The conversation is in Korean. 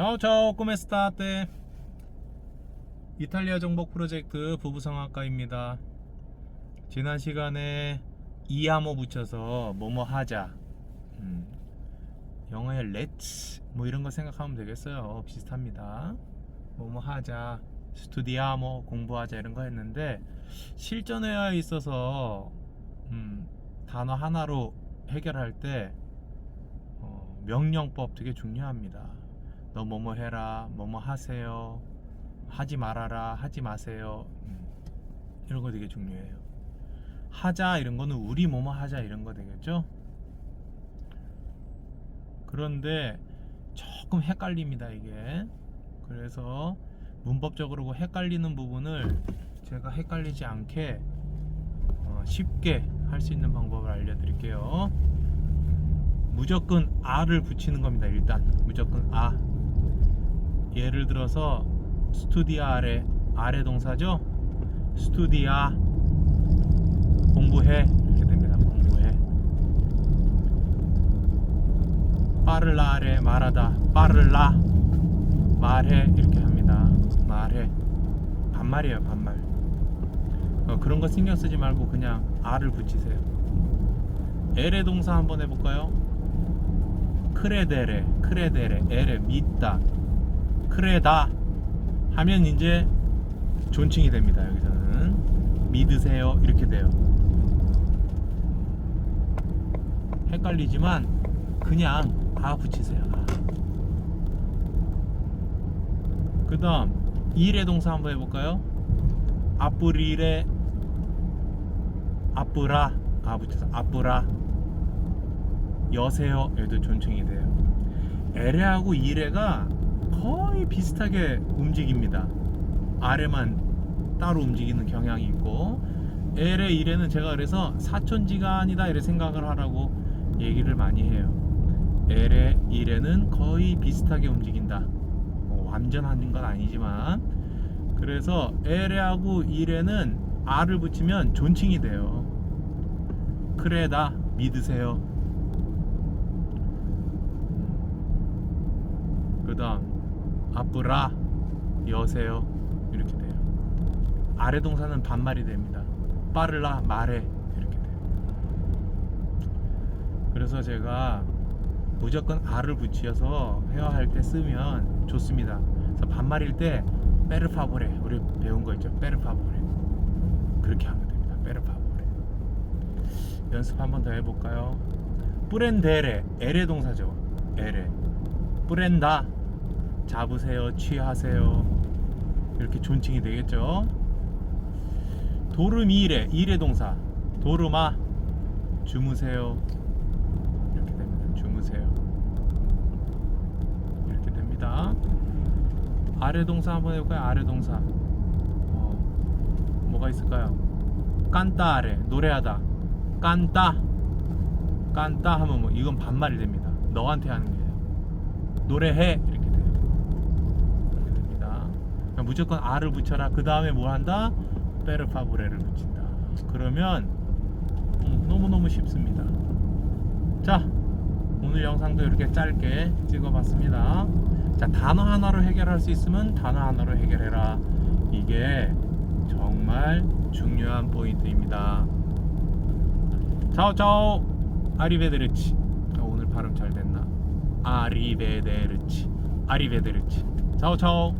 Ciao, come state? 이탈리아 정복 프로젝트 부부성악가입니다. 지난 시간에 이하모 붙여서 뭐뭐 하자. 음, 영어의 let's 뭐 이런 거 생각하면 되겠어요. 비슷합니다. 뭐뭐 하자, 스투디아모 공부하자 이런 거 했는데 실전에 있어서 음, 단어 하나로 해결할 때 어, 명령법 되게 중요합니다. 너 뭐뭐 해라, 뭐뭐 하세요, 하지 말아라, 하지 마세요. 음, 이런 거 되게 중요해요. 하자 이런 거는 우리 뭐뭐 하자 이런 거 되겠죠? 그런데 조금 헷갈립니다 이게. 그래서 문법적으로 헷갈리는 부분을 제가 헷갈리지 않게 어, 쉽게 할 수 있는 방법을 알려드릴게요. 무조건 아를 붙이는 겁니다. 일단 무조건 아. 예를 들어서 스투디아 아래 아래 동사죠. 스투디아 공부해 이렇게 됩니다. 공부해. 빠를라 아래 말하다 빠를라 말해 이렇게 합니다. 말해 반말이에요 반말. 어, 그런 거 신경 쓰지 말고 그냥 아를 붙이세요. 엘의 동사 한번 해볼까요? 크레데레, 크레데레, 엘에 믿다, 크레다 하면 이제 존칭이 됩니다. 여기서는 믿으세요 이렇게 돼요. 헷갈리지만 그냥 아 붙이세요. 아. 그다음 일의 동사 한번 해볼까요? 아뿌리레 아뿌라 아 붙여서 아뿌라 여세요 얘도 존칭이 돼요 에레하고 이레가 거의 비슷하게 움직입니다. 아래만 따로 움직이는 경향이 있고 에레 이레는 제가 그래서 사촌지간이다 이렇게 생각을 하라고 얘기를 많이 해요. 에레 이레는 거의 비슷하게 움직인다. 뭐 완전한 건 아니지만. 그래서 에레하고 이레는 아를 붙이면 존칭이 돼요. 크레다 믿으세요. 그 다음 아뿌라 여세요. 이렇게 돼요. 아래 동사는 반말이 됩니다. 빠르라 말해. 이렇게 돼요. 그래서 제가 무조건 아를 붙여서 회화할 때 쓰면 좋습니다. 그래서 반말일 때 페르파보레 우리 배운 거 있죠? 페르파보레. 그렇게 하면 됩니다. 페르파보레. 연습 한번 더 해볼까요? 뿌렌데레 에레 동사죠. 에레. 뿌렌다 잡으세요 취하세요. 이렇게 존칭이 되겠죠? 도르미레 이레 동사. 도르마 주무세요. 이렇게 됩니다. 주무세요. 이렇게 됩니다. 아래 동사 한번 해볼까요? 아래 동사. 어, 뭐가 있을까요? 깐따 아래 노래하다. 깐따. 깐따 하면 뭐 이건 반말이 됩니다. 너한테 하는 거예요 노래해. 이렇게 무조건 아를 붙여라. 그 다음에 뭘 한다? 페르파브레를 붙인다. 그러면 음, 너무너무 쉽습니다. 자 오늘 영상도 이렇게 짧게 찍어봤습니다. 자 단어 하나로 해결할 수 있으면 단어 하나로 해결해라. 이게 정말 중요한 포인트입니다. 차오 차오. 아리베데르치. 아, 오늘 발음 잘 됐나? 아리베데르치. 아리베데르치. 차오 차오